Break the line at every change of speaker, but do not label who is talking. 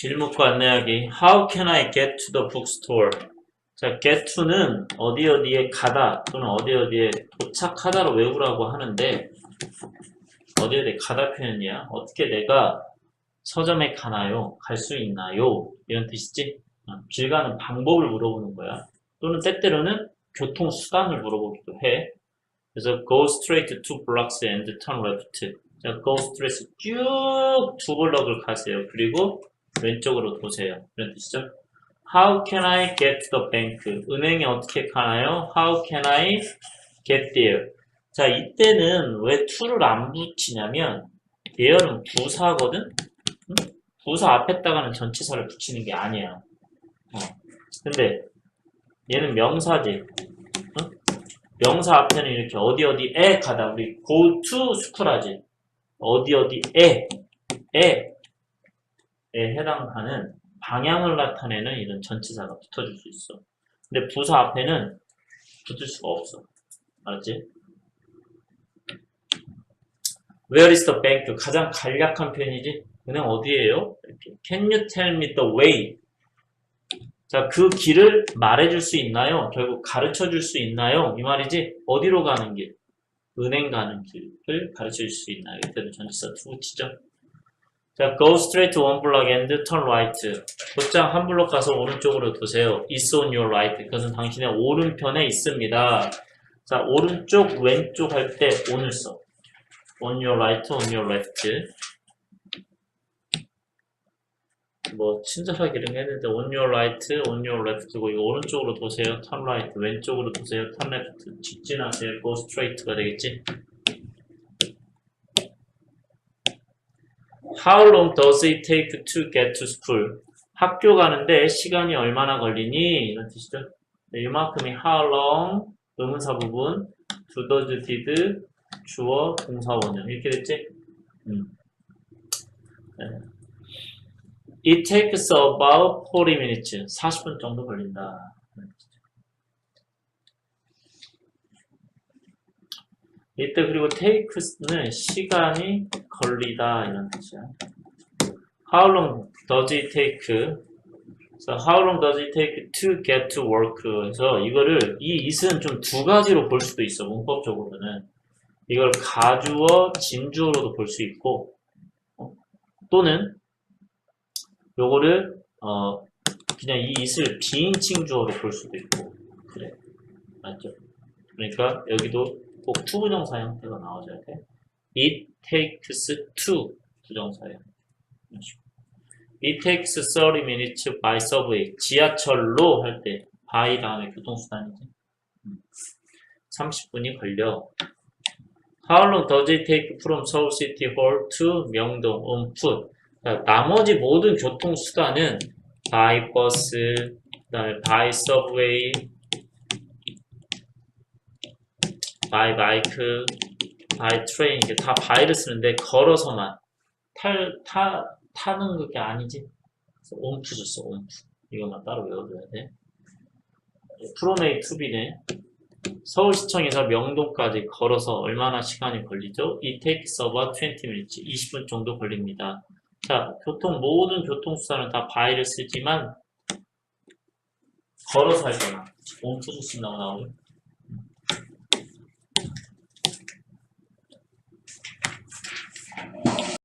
길목과 안내하기. How can I get to the bookstore? 자, get to는 어디 어디에 가다 또는 어디 어디에 도착하다로 외우라고 하는데 어디 어디에 가다 표현이야. 어떻게 내가 서점에 가나요? 갈 수 있나요? 이런 뜻이지. 어, 길 가는 방법을 물어보는 거야. 또는 때때로는 교통수단을 물어보기도 해. 그래서 go straight two blocks and turn left. 자, go straight 쭉 두 블럭을 가세요. 그리고 왼쪽으로 도세요. 이런 뜻이죠. How can I get the bank? 은행에 어떻게 가나요? How can I get there? 자, 이때는 왜 to를 안 붙이냐면 there는 부사거든? 응? 부사 앞에다가는 전치사를 붙이는 게 아니야. 어. 근데 얘는 명사지. 응? 명사 앞에는 이렇게 어디 어디에 가다. 우리 go to school 하지. 어디 어디에 에에 해당하는 방향을 나타내는 이런 전치사가 붙어줄 수 있어. 근데 부사 앞에는 붙을 수가 없어. 알았지? Where is the bank? 가장 간략한 표현이지. 은행 어디에요? 이렇게. Can you tell me the way? 자, 그 길을 말해줄 수 있나요? 결국 가르쳐 줄 수 있나요? 이 말이지. 어디로 가는 길? 은행 가는 길을 가르쳐 줄 수 있나요? 이때도 전치사 to 붙이죠. 자, go straight one block and turn right. 곧장 한 블록 가서 오른쪽으로 도세요. It's on your right. 그것은 당신의 오른편에 있습니다. 자, 오른쪽, 왼쪽 할 때 on을 써. on your right, on your left. 뭐게 했는데 on your right, on your left고 이거 오른쪽으로 도세요. turn right, 왼쪽으로 도세요. turn left, 직진하세요. go straight가 되겠지. How long does it take to get to school? 학교 가는데 시간이 얼마나 걸리니? 이런 뜻이죠. 네, 이만큼이 how long, 의문사 부분, do, does, did, 주어, 동사, 원형. 이렇게 됐지? 음. 네. It takes about 40 minutes. 40분 정도 걸린다. 이때 그리고 takes는 시간이 걸리다 이런 뜻이야. How long does it take? So how long does it take to get to work? 그래서 이거를 이 it은 좀 두 가지로 볼 수도 있어 문법적으로는 이걸 가주어, 진주어로도 볼 수 있고 어, 또는 요거를 어 그냥 이 it을 비인칭 주어로 볼 수도 있고 그래 맞죠? 그러니까 여기도 꼭 투부정사 형태가 나와줘야 돼. It takes two 부정사예요. It takes 30 minutes by subway. 지하철로 할 때 by 다음에 교통수단이지. 음. 30분이 걸려. How long does it take from Seoul City Hall to 명동 on foot? 자, 나머지 모든 교통수단은 by 버스, 그다음에 by subway, by bike, by train 이게 다 by를 쓰는데 걸어서만 탈, 타, 타는 게 아니지. 온프 줬어, 온프. 이것만 따로 외워줘야 돼. 프로메이 투비네. 서울시청에서 명동까지 걸어서 얼마나 시간이 걸리죠? It takes about 20 minutes. 20분 정도 걸립니다. 자, 교통, 모든 교통수단은 다 by를 쓰지만 걸어서 할 때만 온프 줬습니다. 나오죠.